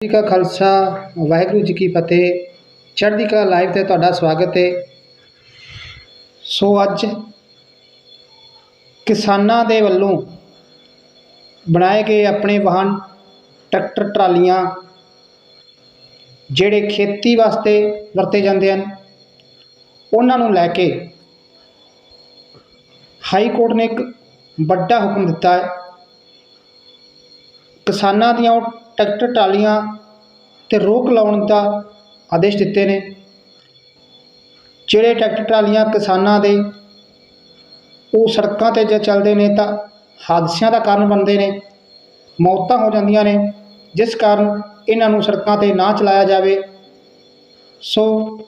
ਜੀ ਕਾ ਖਾਲਸਾ, ਵਾਹਿਗੁਰੂ ਜੀ ਕੀ ਫਤਿਹ। ਚੜ੍ਹਦੀ ਕਲਾ ਲਾਈਵ ਤੇ ਤੁਹਾਡਾ ਸਵਾਗਤ ਹੈ। ਸੋ ਅੱਜ ਕਿਸਾਨਾਂ ਦੇ ਵੱਲੋਂ ਬਣਾਏ ਗਏ ਆਪਣੇ ਵਾਹਨ, ਟਰੈਕਟਰ, ਟਰਾਲੀਆਂ, ਜਿਹੜੇ ਖੇਤੀ ਵਾਸਤੇ ਵਰਤੇ ਜਾਂਦੇ ਹਨ, ਉਹਨਾਂ ਨੂੰ ਲੈ ਕੇ ਹਾਈ ਕੋਰਟ ਨੇ ਇੱਕ ਵੱਡਾ ਹੁਕਮ ਦਿੱਤਾ ਹੈ। ਕਿਸਾਨਾਂ ਦੀਆਂ ਉਹ ਟਰੈਕਟਰ, ਟਰਾਲੀਆਂ ਤੇ ਰੋਕ ਲਾਉਣ ਦਾ ਆਦੇਸ਼ ਦਿੱਤੇ ਨੇ। ਜਿਹੜੇ ਟਰੈਕਟਰ, ਟਰਾਲੀਆਂ ਕਿਸਾਨਾਂ ਦੇ ਉਹ ਸੜਕਾਂ ਤੇ ਜੇ ਚੱਲਦੇ ਨੇ ਤਾਂ ਹਾਦਸਿਆਂ ਦਾ ਕਾਰਨ ਬਣਦੇ ਨੇ, ਮੌਤਾਂ ਹੋ ਜਾਂਦੀਆਂ ਨੇ। ਜਿਸ ਕਾਰਨ ਇਹਨਾਂ ਨੂੰ ਸੜਕਾਂ ਤੇ ਨਾ ਚਲਾਇਆ ਜਾਵੇ। ਸੋ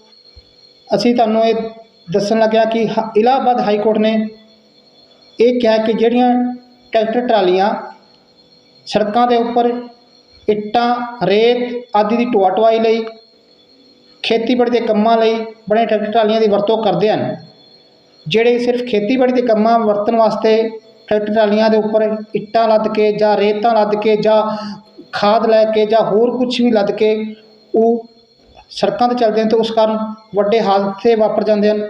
ਅਸੀਂ ਤੁਹਾਨੂੰ ਇਹ ਦੱਸਣ ਲੱਗਿਆ ਕਿ ਹ- ਇਲਾਹਾਬਾਦ ਹਾਈ ਕੋਰਟ ਨੇ ਇਹ ਕਿਹਾ ਕਿ ਜਿਹੜੀਆਂ ਟਰੈਕਟਰ, ਟਰਾਲੀਆਂ ਸੜਕਾਂ ਦੇ ਉੱਪਰ ਇੱਟਾਂ, ਰੇਤ ਆਦਿ ਦੀ ਢੋਆ ਢੁਆਈ ਲਈ, ਖੇਤੀਬਾੜੀ ਦੇ ਕੰਮਾਂ ਲਈ ਬਣੇ ਟਰੈਕਟਰ ਟਰਾਲੀਆਂ ਦੀ ਵਰਤੋਂ ਕਰਦੇ ਹਨ। ਜਿਹੜੇ ਸਿਰਫ ਖੇਤੀਬਾੜੀ ਦੇ ਕੰਮਾਂ ਵਰਤਣ ਵਾਸਤੇ ਟਰੈਕਟਰ ਟਰਾਲੀਆਂ ਦੇ ਉੱਪਰ ਇੱਟਾਂ ਲੱਦ ਕੇ ਜਾਂ ਰੇਤਾਂ ਲੱਦ ਕੇ ਜਾਂ ਖਾਦ ਲੈ ਕੇ ਜਾਂ ਹੋਰ ਕੁਝ ਵੀ ਲੱਦ ਕੇ ਉਹ ਸੜਕਾਂ ਤੇ ਚੱਲਦੇ ਹਨ ਤੇ ਉਸ ਕਾਰਨ ਵੱਡੇ ਹਾਦਸੇ ਵਾਪਰ ਜਾਂਦੇ ਹਨ।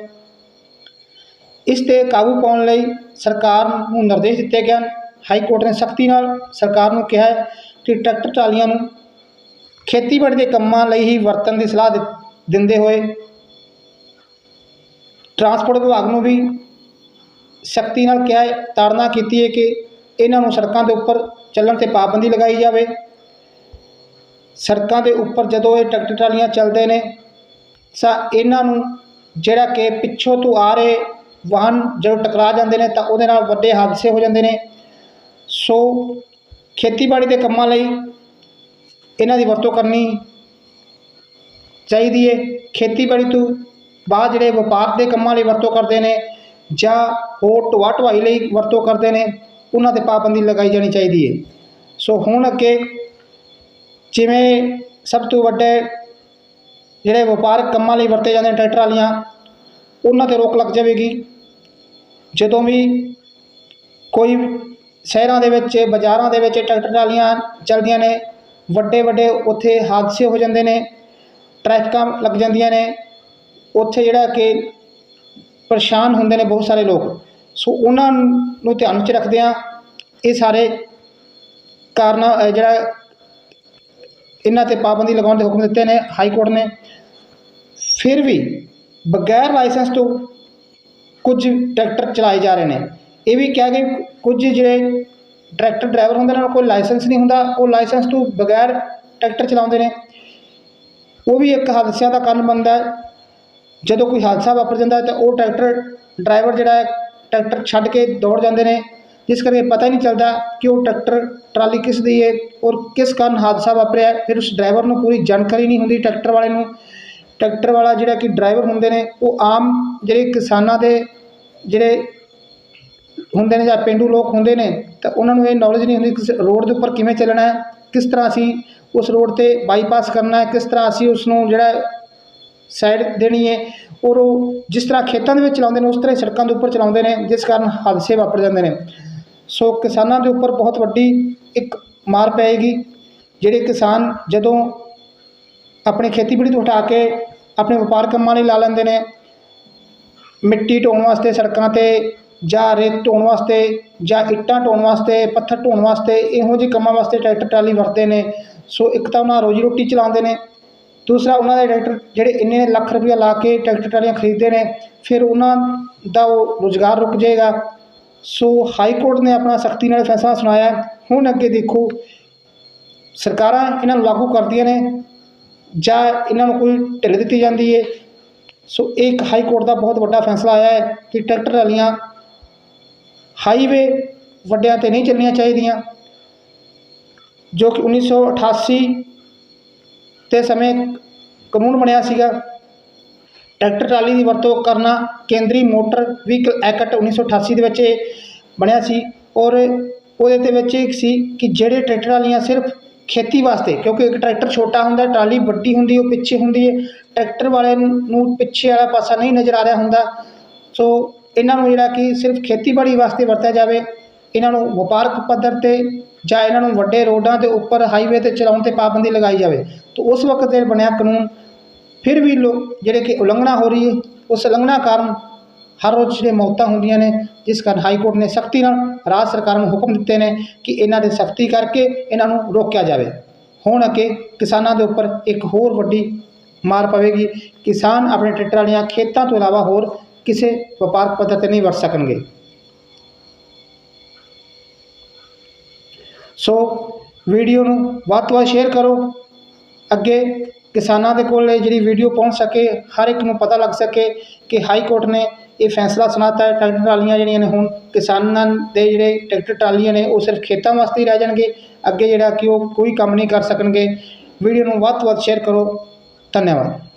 ਇਸ ਤੇ ਕਾਬੂ ਪਾਉਣ ਲਈ ਸਰਕਾਰ ਨੂੰ ਨਿਰਦੇਸ਼ ਦਿੱਤੇ ਗਏ ਹਨ ਹਾਈ ਕੋਰਟ ਨੇ ਸਖਤੀ ਨਾਲ ਸਰਕਾਰ ਨੂੰ ਕਿਹਾ ਹੈ ਕਿ ਟਰੈਕਟਰ ਟਰਾਲੀਆਂ ਨੂੰ ਖੇਤੀਬਾੜੀ ਦੇ ਕੰਮਾਂ ਲਈ ਹੀ ਵਰਤਣ ਦੀ ਸਲਾਹ ਦਿ- ਦਿੰਦੇ ਹੋਏ ਟਰਾਂਸਪੋਰਟ ਵਿਭਾਗ ਨੂੰ ਵੀ ਸਖਤੀ ਨਾਲ ਕਿਹਾ ਹੈ, ਤਾੜਨਾ ਕੀਤੀ ਹੈ ਕਿ ਇਹਨਾਂ ਨੂੰ ਸੜਕਾਂ ਦੇ ਉੱਪਰ ਚੱਲਣ ਤੇ ਪਾਬੰਦੀ ਲਗਾਈ ਜਾਵੇ। ਸੜਕਾਂ ਦੇ ਉੱਪਰ ਜਦੋਂ ਇਹ ਟਰੈਕਟਰ ਟਰਾਲੀਆਂ ਚੱਲਦੇ ਨੇ, ਤਾਂ ਇਹਨਾਂ ਨੂੰ ਜਿਹੜਾ ਕਿ ਪਿੱਛੋਂ ਤੋਂ ਆ ਰਹੇ ਵਾਹਨ ਜਦੋਂ ਟਕਰਾ ਜਾਂਦੇ ਨੇ, ਤਾਂ ਉਹਦੇ ਨਾਲ ਵੱਡੇ ਹਾਦਸੇ ਹੋ ਜਾਂਦੇ ਨੇ। ਸੋ ਖੇਤੀਬਾੜੀ ਦੇ ਕੰਮਾਂ ਲਈ ਇਹਨਾਂ ਦੀ ਵਰਤੋਂ ਕਰਨੀ ਚਾਹੀਦੀ ਹੈ ਖੇਤੀਬਾੜੀ ਤੋਂ ਬਾਅਦ ਜਿਹੜੇ ਵਪਾਰ ਦੇ ਕੰਮਾਂ ਲਈ ਵਰਤੋਂ ਕਰਦੇ ਨੇ ਜਾਂ ਹੋਰ ਢੋਆ ਢੁਆਈ ਲਈ ਵਰਤੋਂ ਕਰਦੇ ਨੇ, ਉਹਨਾਂ ਤੇ ਪਾਬੰਦੀ ਲਗਾਈ ਜਾਣੀ ਚਾਹੀਦੀ ਹੈ ਸੋ ਹੁਣ ਅੱਗੇ ਜਿਵੇਂ ਸਭ ਤੋਂ ਵੱਡੇ ਜਿਹੜੇ ਵਪਾਰਕ ਕੰਮਾਂ ਲਈ ਵਰਤੇ ਜਾਂਦੇ ਨੇ ਟਰੈਕਟਰ ਵਾਲੀਆਂ, ਉਹਨਾਂ ਤੇ ਰੋਕ ਲੱਗ ਜਾਵੇਗੀ। ਜਦੋਂ ਵੀ ਕੋਈ ਸ਼ਹਿਰਾਂ ਦੇ ਵਿੱਚ, ਬਾਜ਼ਾਰਾਂ ਦੇ ਵਿੱਚ ਟਰੈਕਟਰ ਟਰਾਲੀਆਂ ਚੱਲਦੀਆਂ ਨੇ। ਵੱਡੇ ਵੱਡੇ ਉੱਥੇ ਹਾਦਸੇ ਹੋ ਜਾਂਦੇ ਨੇ, ਟ੍ਰੈਫਿਕਾਂ ਲੱਗ ਜਾਂਦੀਆਂ ਨੇ। ਉੱਥੇ ਜਿਹੜਾ ਕਿ ਪਰੇਸ਼ਾਨ ਹੁੰਦੇ ਨੇ ਬਹੁਤ ਸਾਰੇ ਲੋਕ। ਸੋ ਉਹਨਾਂ ਨੂੰ ਧਿਆਨ 'ਚ ਰੱਖਦਿਆਂ ਇਹ ਸਾਰੇ ਕਾਰਨ ਜਿਹੜਾ ਇਹਨਾਂ ਤੇ ਪਾਬੰਦੀ ਲਗਾਉਣ ਦੇ ਹੁਕਮ ਦਿੱਤੇ ਨੇ, ਹਾਈ ਕੋਰਟ ਨੇ। ਫਿਰ ਵੀ ਬਗੈਰ ਲਾਇਸੈਂਸ ਤੋਂ ਕੁਝ ਟਰੈਕਟਰ ਚਲਾਏ ਜਾ ਰਹੇ ਨੇ। ਇਹ ਵੀ ਕਿਹਾ ਕਿ ਕੁਝ ਜਿਹੜੇ ਟਰੈਕਟਰ ਡਰਾਈਵਰ ਹੁੰਦੇ ਨੇ, ਉਹਨਾਂ ਕੋਲ ਲਾਇਸੈਂਸ ਨਹੀਂ ਹੁੰਦਾ। ਉਹ ਲਾਇਸੈਂਸ ਤੋਂ ਬਗੈਰ ਟਰੈਕਟਰ ਚਲਾਉਂਦੇ ਨੇ। ਉਹ ਵੀ ਇੱਕ ਹਾਦਸਿਆਂ ਦਾ ਕਾਰਨ ਬਣਦਾ ਹੈ। ਜਦੋਂ ਕੋਈ ਹਾਦਸਾ ਵਾਪਰ ਜਾਂਦਾ ਹੈ, ਤਾਂ ਉਹ ਟਰੈਕਟਰ ਡਰਾਈਵਰ ਜਿਹੜਾ ਹੈ, ਟਰੈਕਟਰ ਛੱਡ ਕੇ ਦੌੜ ਜਾਂਦੇ ਨੇ। ਜਿਸ ਕਰਕੇ ਪਤਾ ਹੀ ਨਹੀਂ ਚੱਲਦਾ ਕਿ ਉਹ ਟਰੈਕਟਰ ਟਰਾਲੀ ਕਿਸ ਦੀ ਹੈ ਔਰ ਕਿਸ ਕਾਰਨ ਹਾਦਸਾ ਵਾਪਰਿਆ ਫਿਰ ਉਸ ਡਰਾਈਵਰ ਨੂੰ ਪੂਰੀ ਜਾਣਕਾਰੀ ਨਹੀਂ ਹੁੰਦੀ ਟਰੈਕਟਰ ਵਾਲੇ ਨੂੰ। ਟਰੈਕਟਰ ਵਾਲਾ ਜਿਹੜਾ ਕਿ ਡਰਾਈਵਰ ਹੁੰਦੇ ਨੇ, ਉਹ ਆਮ ਜਿਹੜੇ ਕਿਸਾਨਾਂ ਦੇ ਜਿਹੜੇ ਹੁੰਦੇ ਨੇ ਜਾਂ ਪੇਂਡੂ ਲੋਕ ਹੁੰਦੇ ਨੇ, ਤਾਂ ਉਹਨਾਂ ਨੂੰ ਇਹ ਨੌਲੇਜ ਨਹੀਂ ਹੁੰਦੀ ਕਿ ਰੋਡ ਦੇ ਉੱਪਰ ਕਿਵੇਂ ਚੱਲਣਾ ਹੈ, ਕਿਸ ਤਰ੍ਹਾਂ ਅਸੀਂ ਉਸ ਰੋਡ ਤੇ ਬਾਈਪਾਸ ਕਰਨਾ ਹੈ, ਕਿਸ ਤਰ੍ਹਾਂ ਅਸੀਂ ਉਸ ਨੂੰ ਜਿਹੜਾ ਸਾਈਡ ਦੇਣੀ ਹੈ, ਔਰ ਉਹ ਜਿਸ ਤਰ੍ਹਾਂ ਖੇਤਾਂ ਦੇ ਵਿੱਚ ਚਲਾਉਂਦੇ ਨੇ, ਉਸ ਤਰ੍ਹਾਂ ਹੀ ਸੜਕਾਂ ਦੇ ਉੱਪਰ ਚਲਾਉਂਦੇ ਨੇ, ਜਿਸ ਕਾਰਨ ਹਾਦਸੇ ਵਾਪਰ ਜਾਂਦੇ ਨੇ। ਸੋ ਕਿਸਾਨਾਂ ਦੇ ਉੱਪਰ ਬਹੁਤ ਵੱਡੀ ਇੱਕ ਮਾਰ ਪਏਗੀ, ਜਿਹੜੇ ਕਿਸਾਨ ਜਦੋਂ ਆਪਣੀ ਖੇਤੀਬਾੜੀ ਤੋਂ ਹਟਾ ਕੇ ਆਪਣੇ ਵਪਾਰ ਕੰਮਾਂ ਲਈ ਲਾ ਲੈਂਦੇ ਨੇ, ਮਿੱਟੀ ਢੋਣ ਵਾਸਤੇ ਸੜਕਾਂ ਤੇ ਜਾਂ ਰੇਤ ਢੋਣ ਵਾਸਤੇ ਜਾਂ ਇੱਟਾਂ ਢੋਣ ਵਾਸਤੇ, ਪੱਥਰ ਢੋਣ ਵਾਸਤੇ, ਇਹੋ ਜਿਹੇ ਕੰਮਾਂ ਵਾਸਤੇ ਟਰੈਕਟਰ, ਟਰਾਲੀ ਵਰਤਦੇ ਨੇ। ਸੋ ਇੱਕ ਤਾਂ ਉਹਨਾਂ ਰੋਜੀ ਰੋਟੀ ਚਲਾਉਂਦੇ ਨੇ। ਦੂਸਰਾ ਉਹਨਾਂ ਦੇ ਟਰੈਕਟਰ ਜਿਹੜੇ ਇੰਨੇ ਲੱਖ ਰੁਪਇਆ ਲਾ ਕੇ ਟਰੈਕਟਰ, ਟਰਾਲੀਆਂ ਖਰੀਦਦੇ ਨੇ, ਫਿਰ ਉਹਨਾਂ ਦਾ ਉਹ ਰੁਜ਼ਗਾਰ ਰੁਕ ਜਾਏਗਾ। ਸੋ ਹਾਈ ਕੋਰਟ ਨੇ ਆਪਣਾ ਸਖਤੀ ਨਾਲ ਫੈਸਲਾ ਸੁਣਾਇਆ ਹੁਣ ਅੱਗੇ ਦੇਖੋ, ਸਰਕਾਰਾਂ ਇਹਨਾਂ ਨੂੰ ਲਾਗੂ ਕਰਦੀਆਂ ਨੇ ਜਾਂ ਇਹਨਾਂ ਨੂੰ ਕੋਈ ਢਿੱਲ ਦਿੱਤੀ ਜਾਂਦੀ ਹੈ। ਸੋ ਇਹ ਇੱਕ ਹਾਈ ਕੋਰਟ ਦਾ ਬਹੁਤ ਵੱਡਾ ਫੈਸਲਾ ਆਇਆ ਹੈ ਕਿ ਟਰੈਕਟਰ, ਟਰਾਲੀਆਂ ਹਾਈਵੇ ਵੱਡਿਆਂ ਤੇ ਨਹੀਂ ਚੱਲਣੀਆਂ ਚਾਹੀਦੀਆਂ, ਜੋ ਕਿ 1988 ਤੇ ਸਮੇਂ ਕਾਨੂੰਨ ਬਣਿਆ ਸੀਗਾ, ਟਰੈਕਟਰ ਟਰਾਲੀ ਦੀ ਵਰਤੋਂ ਕਰਨਾ ਕੇਂਦਰੀ ਮੋਟਰ ਵਹੀਕਲ ਐਕਟ 1988 ਦੇ ਵਿੱਚ ਇਹ ਬਣਿਆ ਸੀ ਔਰ ਉਹਦੇ ਤੇ ਵਿੱਚ ਇੱਕ ਸੀ ਕਿ ਜਿਹੜੇ ਟਰੈਕਟਰ ਵਾਲੀਆਂ ਸਿਰਫ ਖੇਤੀ ਵਾਸਤੇ, ਕਿਉਂਕਿ ਇੱਕ ਟਰੈਕਟਰ ਛੋਟਾ ਹੁੰਦਾ, ਟਰਾਲੀ ਵੱਡੀ ਹੁੰਦੀ, ਉਹ ਪਿੱਛੇ ਹੁੰਦੀ ਹੈ, ਟਰੈਕਟਰ ਵਾਲੇ ਨੂੰ ਪਿੱਛੇ ਵਾਲਾ ਪਾਸਾ ਨਹੀਂ ਨਜ਼ਰ ਆ ਰਿਹਾ ਹੁੰਦਾ, ਸੋ ਇਹਨਾਂ ਨੂੰ ਜਿਹੜਾ ਕਿ ਸਿਰਫ ਖੇਤੀਬਾੜੀ ਵਾਸਤੇ ਵਰਤਿਆ ਜਾਵੇ, ਇਹਨਾਂ ਨੂੰ ਵਪਾਰਕ ਪੱਧਰ ਤੇ ਜਾਂ ਇਹਨਾਂ ਨੂੰ ਵੱਡੇ ਰੋਡਾਂ ਦੇ ਉੱਪਰ ਹਾਈਵੇ ਤੇ ਚਲਾਉਣ ਤੇ ਪਾਬੰਦੀ ਲਗਾਈ ਜਾਵੇ, ਤਾਂ ਉਸ ਵਕਤ ਦੇ ਬਣਿਆ ਕਾਨੂੰਨ ਫਿਰ ਵੀ ਲੋਕ ਜਿਹੜੇ ਕਿ ਉਲੰਘਣਾ ਹੋ ਰਹੀ ਹੈ, ਉਸ ਉਲੰਘਣਾ ਕਾਰਨ ਹਰ ਰੋਜ਼ ਜਿਹੜੇ ਮੌਤਾਂ ਹੁੰਦੀਆਂ ਨੇ, ਜਿਸ ਕਾਰਨ ਹਾਈ ਕੋਰਟ ਨੇ ਸਖਤੀ ਨਾਲ ਰਾਜ ਸਰਕਾਰ ਨੂੰ ਹੁਕਮ ਦਿੱਤੇ ਨੇ ਕਿ ਇਹਨਾਂ ਦੇ ਸਖਤੀ ਕਰਕੇ ਇਹਨਾਂ ਨੂੰ ਰੋਕਿਆ ਜਾਵੇ। ਹੁਣ ਅੱਗੇ ਕਿਸਾਨਾਂ ਦੇ ਉੱਪਰ ਇੱਕ ਹੋਰ ਵੱਡੀ ਮਾਰ ਪਵੇਗੀ। ਕਿਸਾਨ ਆਪਣੇ ਟਰੈਕਟਰ ਵਾਲੀਆਂ ਖੇਤਾਂ ਤੋਂ ਇਲਾਵਾ ਹੋਰ ਕਿਸੇ ਵਪਾਰਕ ਪੱਧਰ ਤੇ ਨਹੀਂ ਵਰਤ ਸਕਣਗੇ। ਸੋ ਵੀਡੀਓ ਨੂੰ ਵੱਧ ਤੋਂ ਵੱਧ ਸ਼ੇਅਰ ਕਰੋ। ਅੱਗੇ ਕਿਸਾਨਾਂ ਦੇ ਕੋਲ ਜਿਹੜੀ ਵੀਡੀਓ ਪਹੁੰਚ ਸਕੇ, ਹਰ ਇੱਕ ਨੂੰ ਪਤਾ ਲੱਗ ਸਕੇ ਕਿ ਹਾਈ ਕੋਰਟ ਨੇ ਇਹ ਫੈਸਲਾ ਸੁਣਾਤਾ ਹੈ। ਟਰੈਕਟਰ ਟਰਾਲੀਆਂ ਜਿਹੜੀਆਂ ਨੇ ਹੁਣ ਕਿਸਾਨਾਂ ਦੇ ਜਿਹੜੇ ਟਰੈਕਟਰ ਟਰਾਲੀਆਂ ਨੇ, ਉਹ ਸਿਰਫ ਖੇਤਾਂ ਵਾਸਤੇ ਹੀ ਰਹਿ ਜਾਣਗੇ। ਅੱਗੇ ਜਿਹੜਾ ਕਿ ਉਹ ਕੋਈ ਕੰਮ ਨਹੀਂ ਕਰ ਸਕਣਗੇ। ਵੀਡੀਓ ਨੂੰ ਵੱਧ ਤੋਂ ਵੱਧ ਸ਼ੇਅਰ ਕਰੋ। ਧੰਨਵਾਦ।